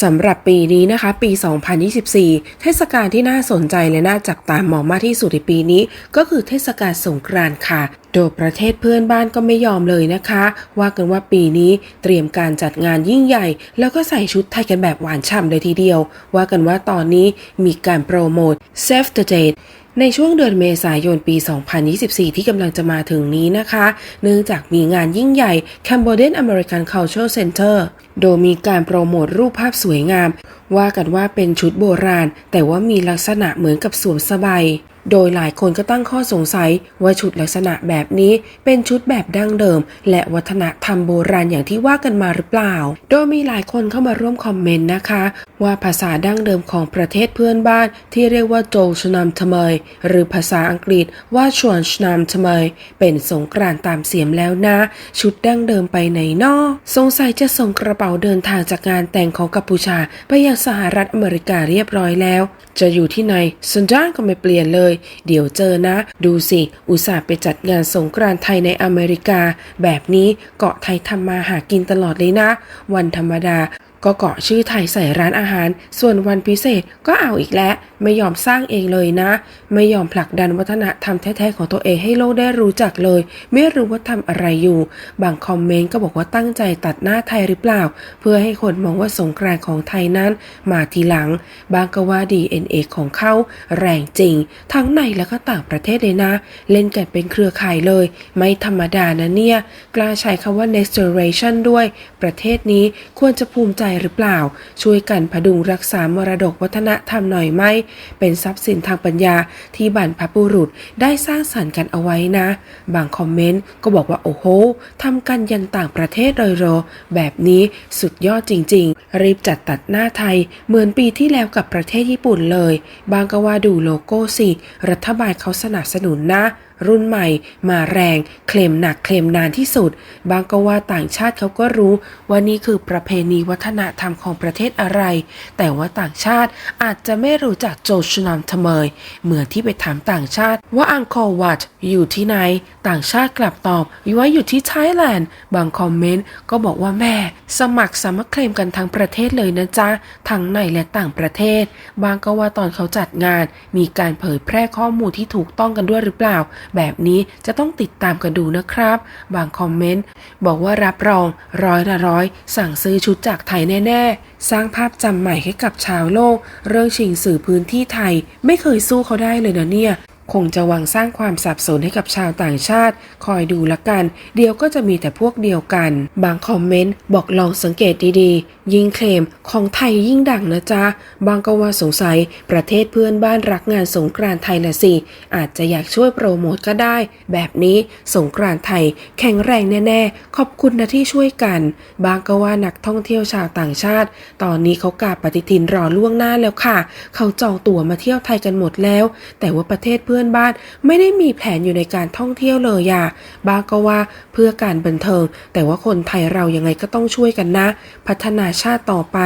สำหรับปีนี้นะคะ ปี 2024 เทศกาลที่น่าสนใจและน่าจับตามองมากที่สุดในปีนี้ ก็คือเทศกาลสงกรานต์ค่ะ โดยประเทศเพื่อนบ้านก็ไม่ยอมเลยนะคะ ว่ากันว่าปีนี้เตรียมการจัดงานยิ่งใหญ่ แล้วก็ใส่ชุดไทยกันแบบหวานฉ่ำเลยทีเดียว ว่ากันว่าตอนนี้มีการโปรโมท Save the Date ในช่วงเดือนเมษายนปี 2024 ที่กำลังจะมาถึงนี้นะคะ เนื่องจากมีงานยิ่งใหญ่ Cambodian American Cultural Center โดยมีการโปรโมทรูปภาพสวยงาม ว่ากันว่าเป็นชุดโบราณ แต่ว่ามีลักษณะเหมือนกับสวมสบาย โดยหลายคนก็ตั้งข้อสงสัยว่าชุดลักษณะแบบนี้เป็นชุดแบบดั้งเดิม และวัฒนธรรมโบราณอย่างที่ว่ากันมาหรือเปล่า โดยมีหลายคนเข้ามาร่วมคอมเมนต์นะคะ ว่าภาษาดั้งเดิมของประเทศเพื่อนบ้าน ที่เรียกว่าโจชนามทเมยหรือภาษาอังกฤษว่าชวนชนามทเมยเป็นสงกรานต์ตามเสียมแล้วนะ ชุดดั้งเดิมไปไหนนอสงสัยจะส่งกระเป๋าเดินทางจากงานแต่งของกัมพูชา ไปยังสหรัฐอเมริกาเรียบร้อยแล้ว จะอยู่ที่ไหนสัญญาณก็ไม่เปลี่ยนเลยเดี๋ยวเจอนะ ดูสิ อุตส่าห์ไปจัดงานสงกรานต์ไทยในอเมริกา แบบนี้เกาะไทยทำมาหากินตลอดเลยนะ วันธรรมดาก็เกาะชื่อไทยใส่ร้านอาหาร ส่วนวันพิเศษก็เอาอีกแล้ว ไม่ยอมสร้างเองเลยนะ ไม่ยอมผลักดันวัฒนธรรมแท้ๆของตัวเองให้โลกได้รู้จักเลย ไม่รู้ว่าทำอะไรอยู่ บางคอมเมนต์ก็บอกว่าตั้งใจตัดหน้าไทยหรือเปล่า เพื่อให้คนมองว่าสงกรานต์ของไทยนั้นมาทีหลัง บางก็ว่า DNA ของเขาแรงจริง ทั้งในและก็ต่างประเทศเลยนะ เล่นกันเป็นเครือข่ายเลย ไม่ธรรมดานะเนี่ย กล้าใช้คำว่า next generation ด้วย ประเทศนี้ควรจะภูมิใจหรือเปล่า ช่วยกันพดุงรักษามรดกวัฒนธรรมหน่อยไหมเป็นทรัพย์สินทางปัญญาที่บรรพบุรุษได้สร้างสรรค์กันเอาไว้นะ บางคอมเมนต์ก็บอกว่าโอ้โหทำกันยันต่างประเทศเลยโรแบบนี้สุดยอดจริง ๆ รีบจัดตัดหน้าไทย เหมือนปีที่แล้วกับประเทศญี่ปุ่นเลย บางก็ว่าดูโลโก้สิ รัฐบาลเขาสนับสนุนนะ รุ่นใหม่ มาแรง เคลมหนักเคลมนานที่สุด บางก็ว่าต่างชาติเขาก็รู้ว่านี่คือประเพณีวัฒนธรรมของประเทศอะไร แต่ว่าต่างชาติอาจจะไม่รู้จักโจชนามทเมย เหมือนที่ไปถามต่างชาติ ว่าอังคอร์วัตอยู่ที่ไหน ต่างชาติกลับตอบว่าอยู่ที่ไทยแลนด์ บางคอมเมนต์ก็บอกว่าแม่ สมัครสามัครเคลมกันทั้งประเทศเลยนะจ๊ะ ทั้งในและต่างประเทศ บางก็ว่าตอนเขาจัดงาน มีการเผยแพร่ข้อมูลที่ถูกต้องกันด้วยหรือเปล่าแบบนี้จะต้องติดตามกันดูนะครับ บางคอมเมนต์บอกว่ารับรองร้อยละร้อย สั่งซื้อชุดจากไทยแน่ ๆ สร้างภาพจำใหม่ให้กับชาวโลก เรื่องชิงสื่อพื้นที่ไทย ไม่เคยสู้เขาได้เลยนะเนี่ยคงจะหวังสร้างความสับสนให้กับชาวต่างชาติ คอยดูละกัน เดียวก็จะมีแต่พวกเดียวกัน บางคอมเมนต์บอกลองสังเกตดีๆยิ่งเคลมของไทยยิ่งดังนะจ๊ะ บางก็ว่าสงสัยประเทศเพื่อนบ้านรักงานสงกรานต์ไทยละสิ อาจจะอยากช่วยโปรโมทก็ได้ แบบนี้สงกรานต์ไทยแข็งแรงแน่ ๆ ขอบคุณนะที่ช่วยกัน บางก็ว่านักท่องเที่ยวชาวต่างชาติ ตอนนี้เขากาปฏิทินรอล่วงหน้าแล้วค่ะ เขาจองตั๋วมาเที่ยวไทยกันหมดแล้ว แต่ว่าประเทศเพื่อนบ้านไม่ได้มีแผนอยู่ในการท่องเที่ยวเลยอะบางก็ว่าเพื่อการบันเทิง แต่ว่าคนไทยเรายังไงก็ต้องช่วยกันนะ พัฒนาชาติต่อไป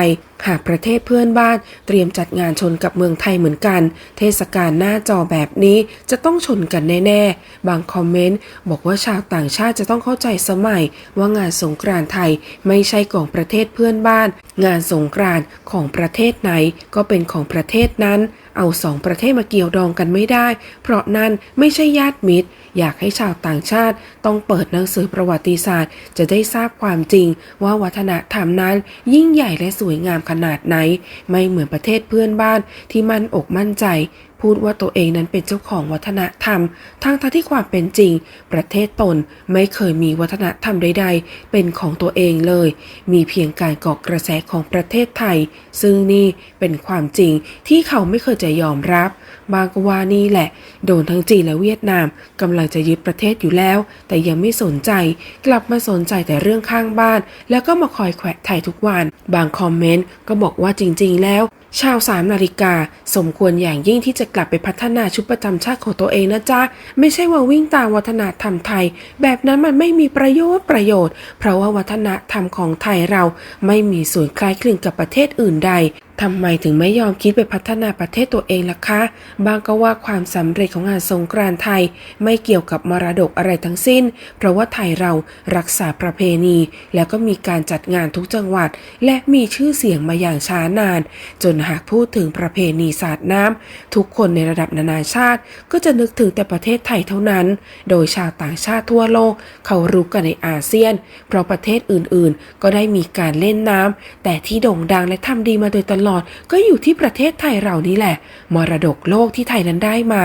หากประเทศเพื่อนบ้านเตรียมจัดงานชนกับเมืองไทยเหมือนกัน เทศกาลหน้าจอแบบนี้จะต้องชนกันแน่ๆ บางคอมเมนต์บอกว่าชาวต่างชาติจะต้องเข้าใจสมัยว่างานสงกรานต์ไทยไม่ใช่ของประเทศเพื่อนบ้าน งานสงกรานต์ของประเทศไหนก็เป็นของประเทศนั้น เอาสองประเทศมาเกี่ยวดองกันไม่ได้ เพราะนั่นไม่ใช่ญาติมิตร อยากให้ชาวต่างชาติต้องเปิดหนังสือประวัติศาสตร์ จะได้ทราบความจริง ว่าวัฒนธรรมนั้นยิ่งใหญ่และสวยงามขนาดไหน ไม่เหมือนประเทศเพื่อนบ้านที่มั่นอกมั่นใจพูดว่าตัวเองนั้นเป็นเจ้าของวัฒนธรรม ทั้งทที่ความเป็นจริง ประเทศตนไม่เคยมีวัฒนธรรมใดๆ เป็นของตัวเองเลย มีเพียงการเกาะกระแสของประเทศไทย ซึ่งนี่เป็นความจริงที่เขาไม่เคยจะยอมรับบางก็ว่านี่แหละ โดนทั้งจีนและเวียดนามกำลังจะยึดประเทศอยู่แล้ว แต่ยังไม่สนใจ กลับมาสนใจแต่เรื่องข้างบ้าน แล้วก็มาคอยแขวะไทยทุกวัน บางคอมเมนต์ก็บอกว่าจริง ๆ แล้ว ชาวสามนาฬิกา สมควรอย่างยิ่งที่จะกลับไปพัฒนาชุดประจำชาติของตัวเองนะจ๊ะ ไม่ใช่ว่าวิ่งตามวัฒนธรรมไทย แบบนั้นมันไม่มีประโยชน์ประโยชน์ เพราะว่าวัฒนธรรมของไทยเราไม่มีส่วนคล้ายคลึงกับประเทศอื่นใด ทำไมถึงไม่ยอมคิดไปพัฒนาประเทศตัวเองล่ะคะ บางก็ว่าความสำเร็จของงานสงกรานต์ไทย ไม่เกี่ยวกับมรดกอะไรทั้งสิ้น เพราะว่าไทยเรารักษาประเพณี แล้วก็มีการจัดงานทุกจังหวัด และมีชื่อเสียงมาอย่างช้านาน จนหากพูดถึงประเพณีสาดน้ำทุกคนในระดับนานาชาติ ก็จะนึกถึงแต่ประเทศไทยเท่านั้น โดยชาวต่างชาติทั่วโลก เขารู้กันในอาเซียน เพราะประเทศอื่นๆ ก็ได้มีการเล่นน้ำแต่ที่โด่งดังและทำดีมาโดยตลอดก็อยู่ที่ประเทศไทยเรานี่แหละ มรดกโลกที่ไทยนั้นได้มา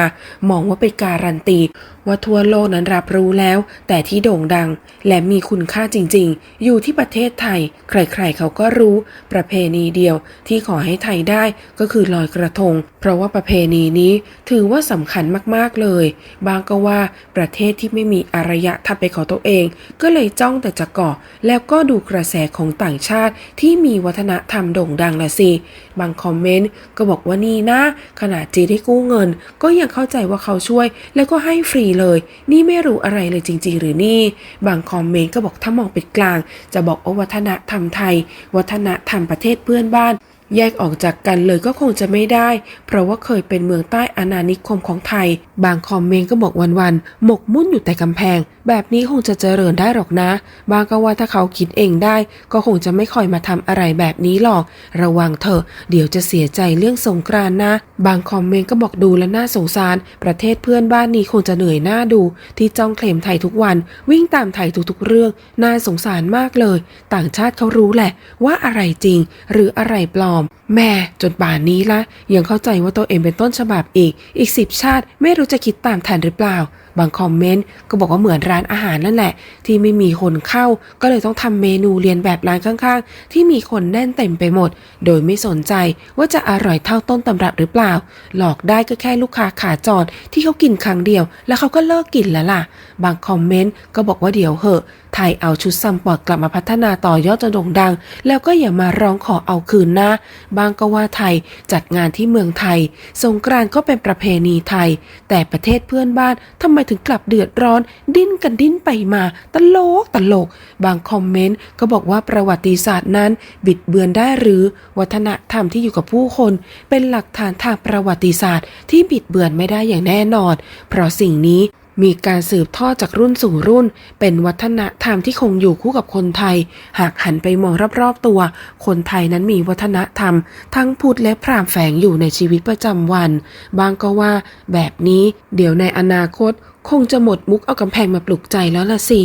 มองว่าเป็นการันตี ว่าทั่วโลกนั้นรับรู้แล้ว แต่ที่โด่งดัง และมีคุณค่าจริง ๆ อยู่ที่ประเทศไทย ใครๆเขาก็รู้ ประเพณีเดียวที่ขอให้ไทยได้ก็คือลอยกระทง เพราะว่าประเพณีนี้ถือว่าสำคัญมากๆเลย บางก็ว่าประเทศที่ไม่มีอารยะทับไปของตัวเอง ก็เลยจ้องแต่จะเกาะแล้วก็ดูกระแสของต่างชาติที่มีวัฒนธรรมโด่งดังละสิบางคอมเมนต์ก็บอกว่านี่นะ ขนาดจีได้กู้เงิน ก็ยังเข้าใจว่าเขาช่วย แล้วก็ให้ฟรีเลย นี่ไม่รู้อะไรเลยจริง ๆ หรือนี่ บางคอมเมนต์ก็บอกถ้ามองเป็นกลาง จะบอกว่าวัฒนธรรมไทย วัฒนธรรมประเทศเพื่อนบ้านแยกออกจากกันเลยก็คงจะไม่ได้ เพราะว่าเคยเป็นเมืองใต้อาณานิคมของไทย บางคอมเมนต์ก็บอกวันๆ หมกมุ่นอยู่แต่กำแพงแบบนี้คงจะเจริญได้หรอกนะ บางก็ว่าถ้าเขาคิดเองได้ ก็คงจะไม่ค่อยมาทำอะไรแบบนี้หรอก ระวังเถอะเดี๋ยวจะเสียใจเรื่องสงกรานนะ บางคอมเมนต์ก็บอกดูและน่าสงสาร ประเทศเพื่อนบ้านนี้คงจะเหนื่อยหน้าดู ที่จ้องเคลมไทยทุกวัน วิ่งตามไทยทุกๆเรื่อง น่าสงสารมากเลย ต่างชาติเขารู้แหละ ว่าอะไรจริง หรืออะไรปลอม แม่จนป่านนี้ละยังเข้าใจว่าตัวเองเป็นต้นฉบับอีก อีกสิบชาติไม่รู้จะคิดตามทันหรือเปล่าบางคอมเมนต์ก็บอกว่าเหมือนร้านอาหารนั่นแหละ ที่ไม่มีคนเข้า ก็เลยต้องทำเมนูเรียนแบบร้านข้างๆ ที่มีคนแน่นเต็มไปหมด โดยไม่สนใจว่าจะอร่อยเท่าต้นตำรับหรือเปล่า หลอกได้ก็แค่ลูกค้าขาจรที่เขากินครั้งเดียว แล้วเขาก็เลิกกินแล้วล่ะ บางคอมเมนต์ก็บอกว่าเดี๋ยวเหอะ ไทยเอาชุดซัมปอร์ตกลับมาพัฒนาต่อยอดจนโด่งดัง แล้วก็อย่ามาร้องขอเอาคืนนะ บางก็ว่าไทยจัดงานที่เมืองไทย สงกรานก็เป็นประเพณีไทย แต่ประเทศเพื่อนบ้านทำไมถึงกลับเดือดร้อน ดิ้นกันดิ้นไปมาตลกตลก บางคอมเมนต์ก็บอกว่าประวัติศาสตร์นั้น บิดเบือนได้หรือ วัฒนธรรมที่อยู่กับผู้คน เป็นหลักฐานทางประวัติศาสตร์ ที่บิดเบือนไม่ได้อย่างแน่นอน เพราะสิ่งนี้ มีการสืบทอดจากรุ่นสู่รุ่น เป็นวัฒนธรรมที่คงอยู่คู่กับคนไทย หากหันไปมองรอบๆตัว คนไทยนั้นมีวัฒนธรรม ทั้งพุทธและพราหมณ์แฝงอยู่ในชีวิตประจำวัน บางก็ว่าแบบนี้ เดี๋ยวในอนาคต คงจะหมดมุกเอากำแพงมาปลุกใจแล้วล่ะสิ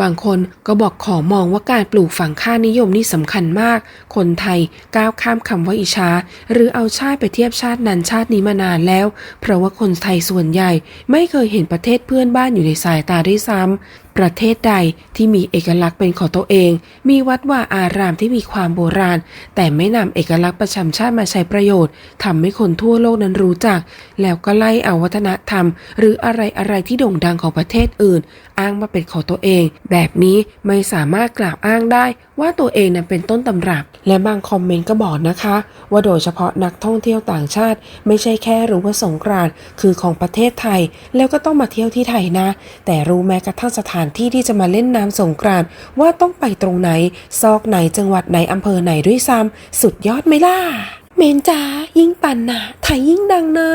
บางคนก็บอกขอมองว่าการปลูกฝังค่านิยมนี่สำคัญมาก คนไทยก้าวข้ามคำว่าอิชา หรือเอาชาติไปเทียบชาตินั้นชาตินี้มานานแล้ว เพราะว่าคนไทยส่วนใหญ่ไม่เคยเห็นประเทศเพื่อนบ้านอยู่ในสายตาด้วยซ้ำ ประเทศใดที่มีเอกลักษณ์เป็นของตัวเอง มีวัดว่าอารามที่มีความโบราณ แต่ไม่นำเอกลักษณ์ประจำชาติมาใช้ประโยชน์ทำให้คนทั่วโลกนั้นรู้จัก แล้วก็ไล่เอาวัฒนธรรม หรืออะไรอะไรที่โด่งดังของประเทศอื่น อ้างมาเป็นของตัวเอง แบบนี้ไม่สามารถกล่าวอ้างได้ ว่าตัวเองนั้นเป็นต้นตำรับ และบางคอมเมนต์ก็บอกนะคะ ว่าโดยเฉพาะนักท่องเที่ยวต่างชาติ ไม่ใช่แค่รู้ว่าสงกรานต์คือของประเทศไทย แล้วก็ต้องมาเที่ยวที่ไทยนะ แต่รู้แม้กระทั่งสถานที่ที่จะมาเล่นน้ำสงกรานต์ว่าต้องไปตรงไหน ซอกไหนจังหวัดไหนอำเภอไหนด้วยซ้ำสุดยอดไหมล่ะเมนจ้ายิ่งปั่นน่ะไทยยิ่งดังนะ